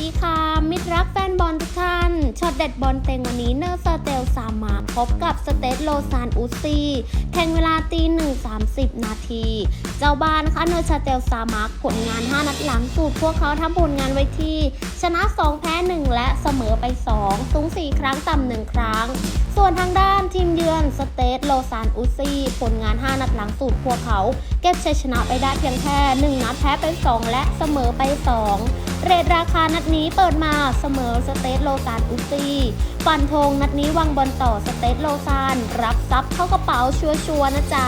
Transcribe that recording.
ดีค่ะ มิตรรักแฟนบอลทุกท่านช็อตเด็ดบอลเต็งวันนี้เนอร์สเตลซามาพบกับสเตทโลซานอุซีแข่งเวลาตีหนึ่งสามสิบนาที เจ้าบ้านนะคะเนอร์สเตลซามาผลงาน 5 นัดหลังสูตรพวกเขาทำผลงานไว้ที่ ชนะ 2 แพ้ 1 และเสมอไป 2 สูง 4 ครั้งต่ำ1ครั้ง ส่วนทางด้านทีมเยือนสเตทโลซานอุซีผลงาน 5 นัดหลังสูตรพวกเขา เก็บชัยชนะไปได้เพียงแค่ 1 นัดแพ้ไป 2 และเสมอไป 2 เรทราคานัดนี้เปิดมาเสมอสเตทโลซานอุซีฟันธงนัดนี้วางบอลต่อสเตทโลซาน รับซับเข้ากระเป๋าชัวร์ๆนะจ๊ะ